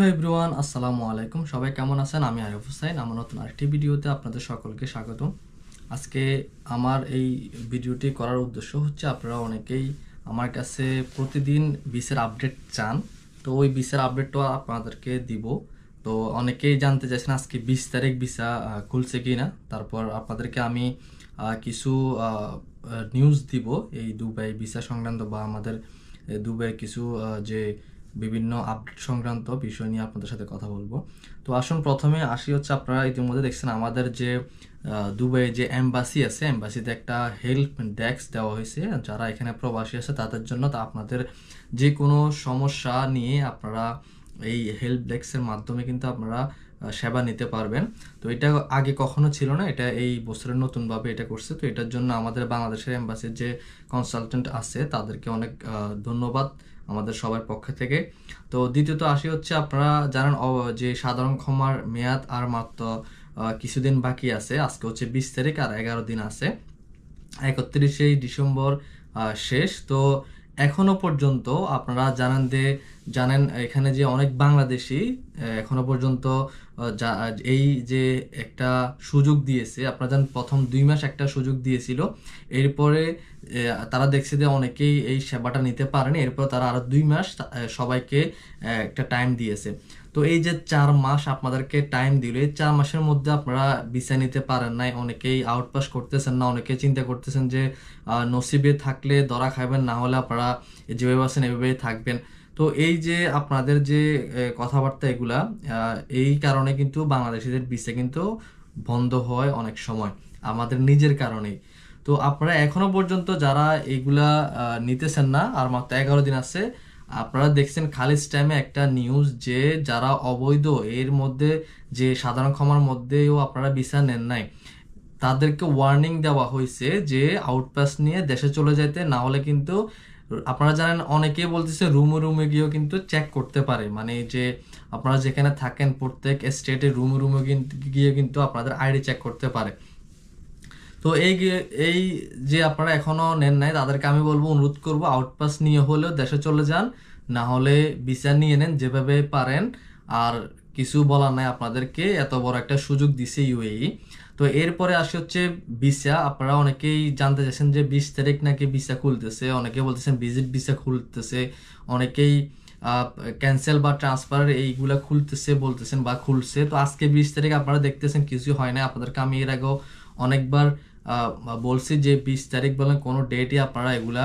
Hello everyone, আসসালামু আলাইকুম। সবাই কেমন আছেন? আমি আরিফ হুসাইন। আমার নতুন আরেকটি ভিডিওতে আপনাদের সকলকে স্বাগত আজকে আমার এই ভিডিওটি করার উদ্দেশ্য হচ্ছে, আপনারা অনেকেই আমার কাছে প্রতিদিন বিসের আপডেট চান। তো ওই বিসের আপডেটটা আপনাদেরকে দিব। তো অনেকেই জানতে চাইছেন আজকে বিশ তারিখ ভিসা খুলছে কি না তারপর আপনাদেরকে আমি কিছু নিউজ দিব। এই দুবাই ভিসা সংক্রান্ত বা আমাদের দুবাইয়ের কিছু যে বিভিন্ন আপডেট সংক্রান্ত বিষয় নিয়ে আপনাদের সাথে কথা বলব। তো আসুন প্রথমে আসি হচ্ছে আপনারা ইতিমধ্যে দেখছেন আমাদের যে দুবাই যে এম্বাসি আছে এম্বাসিতে একটা হেল্প ডেস্ক দেওয়া হয়েছে। যারা এখানে প্রবাসী আছে তাদের জন্য তা আপনাদের যে কোনো সমস্যা নিয়ে আপনারা এই হেল্প ডেস্কের মাধ্যমে কিন্তু আপনারা সেবা নিতে পারবেন। তো এটা আগে কখনো ছিল না, এটা এই বছরের নতুনভাবে এটা করছে। তো এটার জন্য আমাদের বাংলাদেশের এম্বাসির যে কনসালটেন্ট আছে, তাদেরকে অনেক ধন্যবাদ আমাদের সবার পক্ষ থেকে। তো দ্বিতীয়ত আসি হচ্ছে আপনারা জানেন যে সাধারণ ক্ষমার মেয়াদ আর মাত্র কিছুদিন বাকি আছে। আজকে হচ্ছে বিশ তারিখ আর এগারো দিন আছে। একত্রিশে ডিসেম্বর শেষ। তো এখনও পর্যন্ত আপনারা জানেন যে জানেন, এখানে যে অনেক বাংলাদেশি এখনও পর্যন্ত এই যে একটা সুযোগ দিয়েছে, আপনারা জানেন প্রথম দুই মাস একটা সুযোগ দিয়েছিল, এরপরে তারা দেখছে যে অনেকেই এই সেবাটা নিতে পারেনি, এরপর তারা আরও দুই মাস সবাইকে একটা টাইম দিয়েছে। তো এই যে চার মাস আপনাদেরকে টাইম দিল, এই চার মাসের মধ্যে আপনারা ভিসা নিতে পারেন নাই, অনেকেই আউটপাস করতেছেন না অনেকে চিন্তা করতেছেন যে নসিবে থাকলে ধরা খাবেন না হলে আপনারা যেভাবে আছেন এভাবেই থাকবেন। তো এই যে আপনাদের যে কথাবার্তা এগুলা এই কারণে কিন্তু বাংলাদেশিদের ভিসা কিন্তু বন্ধ হয় অনেক সময়, আমাদের নিজের কারণেই। তো আপনারা এখনও পর্যন্ত যারা এগুলা নিতেছেন না, আর মাত্র এগারো দিন আছে, আপনারা দেখছেন খালিজ টাইমে একটা নিউজ যে যারা অবৈধ, এর মধ্যে যে সাধারণ ক্ষমার মধ্যেও আপনারা ভিসা নেন নাই, তাদেরকে ওয়ার্নিং দেওয়া হয়েছে যে আউটপাস নিয়ে দেশে চলে যেতে না হলে কিন্তু আপনারা জানেন, অনেকেই বলতেছে রুমে রুমে গিয়েও কিন্তু চেক করতে পারে। মানে যে আপনারা যেখানে থাকেন প্রত্যেক স্টেটে রুমে রুমে গিয়ে কিন্তু আপনাদের আইডি চেক করতে পারে। তো এই এই যে আপনারা এখনও নেন নাই, তাদেরকে আমি বলব, অনুরোধ করব আউটপাস নিয়ে হলেও দেশে চলে যান। না হলে ভিসা নিয়ে নেন যেভাবে পারেন। আর কিছু বলার নাই আপনাদেরকে, এত বড় একটা সুযোগ দিছে ইউএই তো এরপরে আসে হচ্ছে ভিসা। আপনারা অনেকেই জানতে চাইছেন যে বিশ তারিখ নাকি ভিসা খুলতেছে। অনেকে বলতেছেন ভিজিট ভিসা খুলতেছে। অনেকেই ক্যান্সেল বা ট্রান্সফার এইগুলা খুলতেছে বলতেছেন বা খুলছে। তো আজকে বিশ তারিখ আপনারা দেখতেছেন কিছু হয় না আপনাদেরকে আমি এর আগেও অনেকবার বলছি যে বিশ তারিখ বলেন কোনো ডেটই আপনারা এগুলা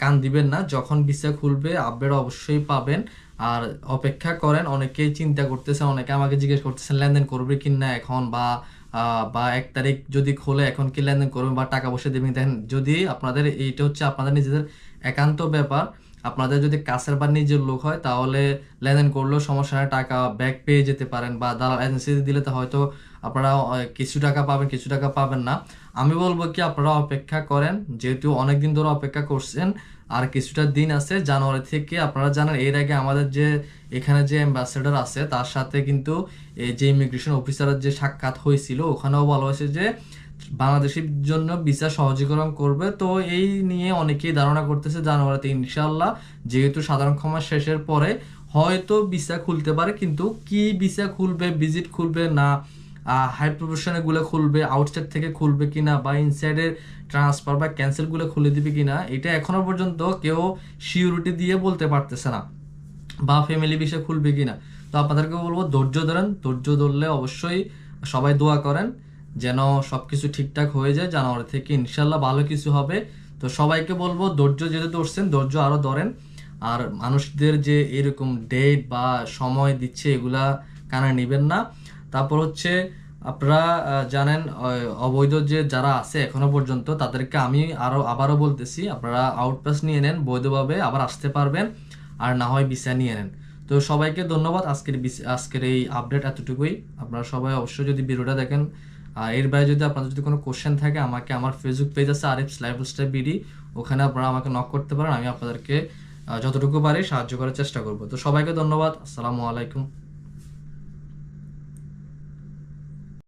কান দিবেন না। যখন ভিসা খুলবে, আপডেট অবশ্যই পাবেন। আর অপেক্ষা করেন, অনেকেই চিন্তা করতেছে, অনেকে আমাকে জিজ্ঞেস করতেছেন লেনদেন করবে কি না এখন বা বা এক তারিখ যদি খোলে এখন কি লেনদেন করবেন বা টাকা বসে দেবেন? দেখেন, যদি আপনাদের এইটা হচ্ছে আপনাদের নিজেদের একান্ত ব্যাপার, আপনাদের যদি কাছের বা নিজের লোক হয়, তাহলে লেনদেন করলেও সমস্যা নেই, টাকা ব্যাক পেয়ে যেতে পারেন বা দালাল এজেন্সিতে দিলে তো হয়তো আপনারা কিছু টাকা পাবেন, কিছু টাকা পাবেন না। আমি বলব কি, আপনারা অপেক্ষা করেন, যেহেতু অনেকদিন ধরে অপেক্ষা করছেন আর কিছুটা দিন আছে, জানুয়ারি থেকে আপনারা জানেন, এর আগে আমাদের যে এখানে যে অ্যাম্বাসেডর আছে, তার সাথে কিন্তু যে ইমিগ্রেশন অফিসারের যে সাক্ষাৎ হয়েছিল, ওখানেও বলা হয়েছে যে বাংলাদেশের জন্য ভিসা সহজীকরণ করবে। তো এই নিয়ে অনেকেই ধারণা করতেছে জানুয়ারিতে ইনশাল্লাহ যেহেতু সাধারণ ক্ষমা শেষের পরে হয়তো ভিসা খুলতে পারে, কিন্তু কি ভিসা খুলবে ভিজিট খুলবে না হাই প্রফেশনে গুলো খুলবে আউটসাইড থেকে খুলবে কিনা বা ইনসাইডের ট্রান্সফার বা ক্যান্সেলগুলো খুলে দিবে কিনা, এটা এখনও পর্যন্ত কেউ সিউরিটি দিয়ে বলতে পারতেছে না বা ফ্যামিলি বিষয় খুলবে কিনা। তো আপনাদেরকে বলব, ধৈর্য ধরেন, ধৈর্য ধরলে অবশ্যই সবাই দোয়া করেন যেন সবকিছু ঠিকঠাক হয়ে যায় জানুয়ারি থেকে। ইনশাল্লাহ ভালো কিছু হবে। তো সবাইকে বলব, ধৈর্য যেহেতু ধরছেন, ধৈর্য আরও ধরেন। আর মানুষদের যে এরকম ডেট বা সময় দিচ্ছে, এগুলা কানে নেবেন না। তারপর হচ্ছে আপনারা জানেন অবৈধ যে যারা আছে এখনও পর্যন্ত, তাদেরকে আমি আরও, আবারও বলতেছি, আপনারা আউটপাস নিয়ে নেন, বৈধভাবে আবার আসতে পারবেন, আর না হয় ভিসা নিয়ে নেন। তো সবাইকে ধন্যবাদ আজকের আজকের এই আপডেট এতটুকুই। আপনারা সবাই অবশ্যই যদি ভিডিওটা দেখেন আর এর বাইরে যদি আপনাদের যদি কোনো কোশ্চেন থাকে, আমাকে আমার ফেসবুক পেজ আছে, আরিফ লাইফস্টাইল বিডি ওখানে আপনারা আমাকে নক করতে পারেন, আমি আপনাদেরকে যতটুকু পারি সাহায্য করার চেষ্টা করব। তো সবাইকে ধন্যবাদ, আসসালামু আলাইকুম।